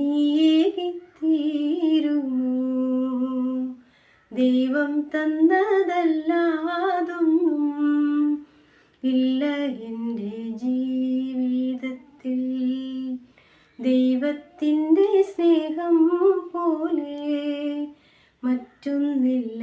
നന്ദിയേകി തീരുമോ ദൈവം തന്നതല്ലാതൊന്നും ഇല്ല എന്റെ ജീവിതത്തിൽ. ദൈവത്തിന്റെ സ്നേഹം പോലെ മറ്റൊന്നില്ല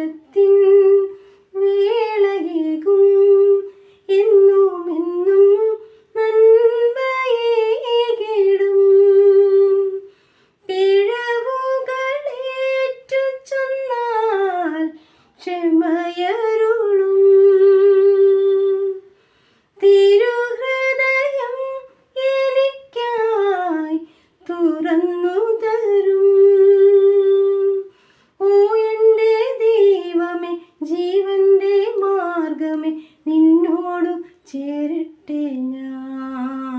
വർഷത്തിൻ വേളയേകും. എന്നും എന്നും നന്മയേകിടും പിഴവുകളേറ്റു ചെന്നാൽ ക്ഷമയ